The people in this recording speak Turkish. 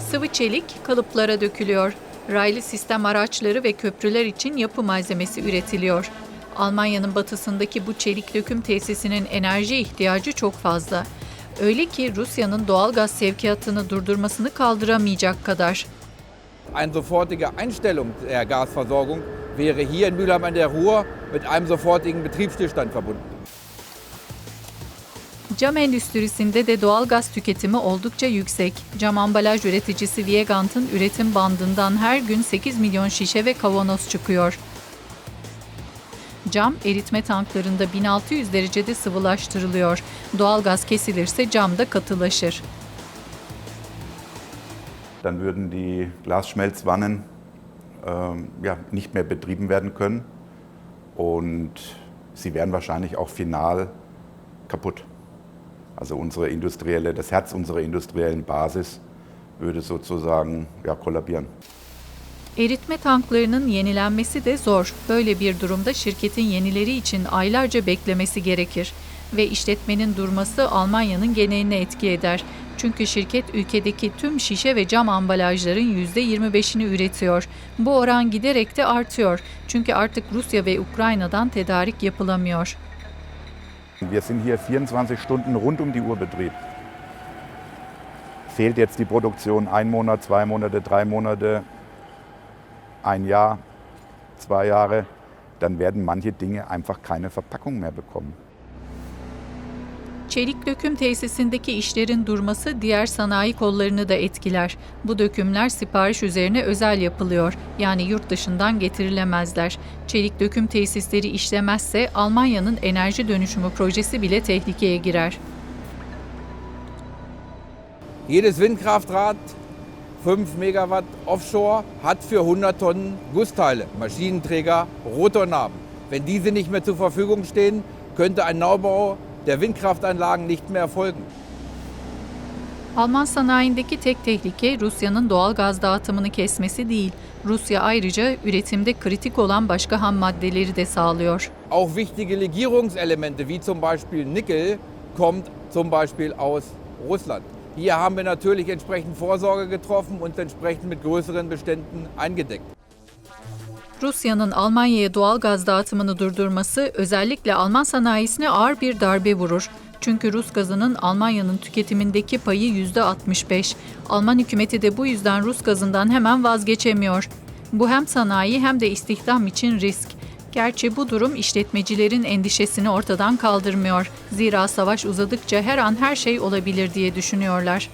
Sıvı çelik kalıplara dökülüyor. Raylı sistem araçları ve köprüler için yapı malzemesi üretiliyor. Almanya'nın batısındaki bu çelik döküm tesisinin enerji ihtiyacı çok fazla. Öyle ki Rusya'nın doğal gaz sevkiyatını durdurmasını kaldıramayacak kadar. Eine sofortige Einstellung der Gasversorgung wäre hier in Mülheim an der Ruhr mit einem sofortigen Betriebsstillstand verbunden. Cam endüstrisinde de doğal gaz tüketimi oldukça yüksek. Cam ambalaj üreticisi Viegant'ın üretim bandından her gün 8 milyon şişe ve kavanoz çıkıyor. Cam eritme tanklarında 1600 derecede sıvılaştırılıyor. Doğal gaz kesilirse cam da katılaşır. Dann würden die Glasschmelzwannen ähm, ja, nicht mehr betrieben werden können und sie wären wahrscheinlich auch final kaputt. Also unsere industrielle, das Herz unserer industriellen Basis würde sozusagen ja, kollabieren. Eritme tanklarının yenilenmesi de zor. Böyle bir durumda şirketin yenileri için aylarca beklemesi gerekir ve işletmenin durması Almanya'nın geneline etki eder. Çünkü şirket ülkedeki tüm şişe ve cam ambalajların %25'ini üretiyor. Bu oran giderek de artıyor. Çünkü artık Rusya ve Ukrayna'dan tedarik yapılamıyor. Wir sind hier 24 Stunden rund um die Uhr Betrieb. Fehlt jetzt die Produktion ein Monat, zwei Monate, drei Monate, ein Jahr, zwei Jahre, dann werden manche Dinge einfach keine Verpackung mehr bekommen. Çelik döküm tesisindeki işlerin durması diğer sanayi kollarını da etkiler. Bu dökümler sipariş üzerine özel yapılıyor. Yani yurt dışından getirilemezler. Çelik döküm tesisleri işlemezse Almanya'nın enerji dönüşümü projesi bile tehlikeye girer. Jedes Windkraftrad, 5 Megawatt offshore, hat für 100 Tonnen Gussteile, Maschinenträger, Rotornaben. Wenn diese nicht mehr zur Verfügung stehen, könnte ein Neubau der Windkraftanlagen nicht mehr erfolgen. Alman sanayindeki tek tehlike Rusya'nın doğal gaz dağıtımını kesmesi değil. Rusya ayrıca üretimde kritik olan başka ham maddeleri de sağlıyor. Auch wichtige Legierungselemente wie zum Beispiel Nickel kommt zum Beispiel aus Russland. Hier haben wir natürlich entsprechend Vorsorge getroffen und entsprechend mit größeren Beständen eingedeckt. Rusya'nın Almanya'ya doğal gaz dağıtımını durdurması özellikle Alman sanayisine ağır bir darbe vurur. Çünkü Rus gazının Almanya'nın tüketimindeki payı %65. Alman hükümeti de bu yüzden Rus gazından hemen vazgeçemiyor. Bu hem sanayi hem de istihdam için risk. Gerçi bu durum işletmecilerin endişesini ortadan kaldırmıyor. Zira savaş uzadıkça her an her şey olabilir diye düşünüyorlar.